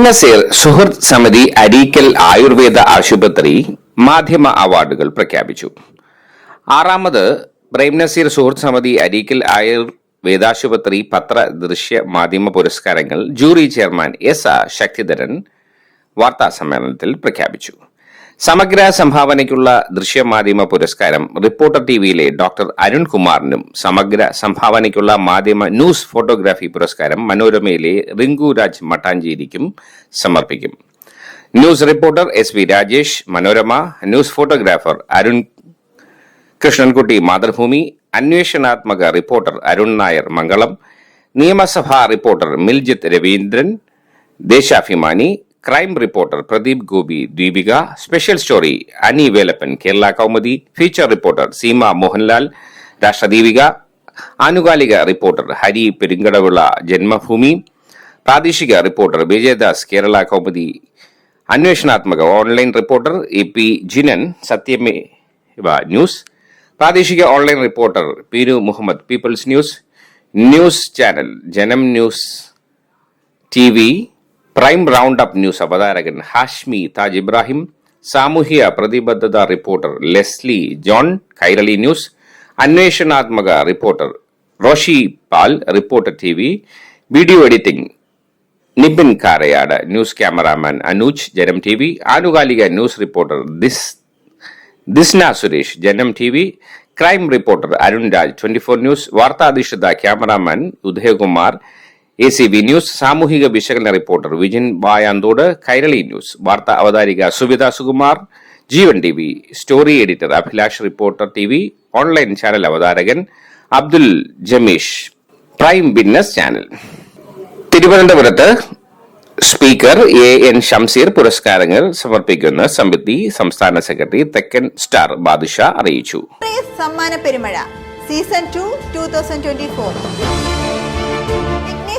പ്രേംനസീർ സുഹൃത് സമിതി അരീക്കൽ ആയുർവേദ ആശുപത്രി മാധ്യമ അവാർഡുകൾ പ്രഖ്യാപിച്ചു. ആറാമത് പ്രേംനസീർ സുഹൃത് സമിതി അരീക്കൽ ആയുർവേദാശുപത്രി പത്ര ദൃശ്യ മാധ്യമ പുരസ്കാരങ്ങൾ ജൂറി ചെയർമാൻ എസ് ആ ശക്തിധരൻ വാർത്താ സമ്മേളനത്തിൽ പ്രഖ്യാപിച്ചു. സമഗ്ര സംഭാവനയ്ക്കുള്ള ദൃശ്യമാധ്യമ പുരസ്കാരം റിപ്പോർട്ടർ ടിവിയിലെ ഡോക്ടർ അരുൺകുമാറിനും സമഗ്ര സംഭാവനയ്ക്കുള്ള മാധ്യമ ന്യൂസ് ഫോട്ടോഗ്രാഫി പുരസ്കാരം മനോരമയിലെ റിങ്കുരാജ് മട്ടാഞ്ചേരിക്കും സമർപ്പിക്കും. News reporter S V Rajesh Manorama news photographer Arun Krishnankutty Mathrubhumi അന്വേഷണാത്മക reporter Arun Nair Mangalam നിയമസഭാ reporter Miljith Raveendran Deshabhimani crime reporter Pradeep Gopi Deepika special story Ani Velappan Kerala Kaumudi feature reporter Seema Mohanlal Rashtradeepika ആനുകാലിക reporter Hari Perumkadavila Janmabhumi പ്രാദേശിക reporter Vijayadas Kerala Kaumudi അന്വേഷണാത്മക online reporter A P Jinan Satyameva news പ്രാദേശിക online reporter Peeru Muhammad people's news news channel Janam news T prime round up news അവതാരകൻ ഹാഷ്മി താജ് ഇബ്രാഹിം സാമൂഹ്യ പ്രതിബദ്ധത reporter Leslie John Kairali news അന്വേഷണാത്മക reporter Roshi Pal reporter T V video editing Nibin Karayad news cameraman Anuj Janam T V ആനുകാലിക news reporter this Disna Suresh Janam T V crime reporter Arun Raj twenty four news വാർത്താധിഷ്ഠിത cameraman Udayakumar A C B news സാമൂഹിക വിശകലന reporter Vijin Vayanthode Kairali news വാർത്താ അവതാരിക Suvitha Sukumar Jeevan T V story editor Abhilash reporter T V online channel അവതാരകൻ Abdul Jameesh. Prime business channel. തിരുവനന്തപുരത്ത് speaker A N Shamseer പുരസ്കാരങ്ങൾ സമർപ്പിക്കുന്ന സമിതി സംസ്ഥാന സെക്രട്ടറി തെക്കൻ സ്റ്റാർ ബാദുഷ അറിയിച്ചു. സമ്മാന പെരുമഴ. Season two two thousand twenty four.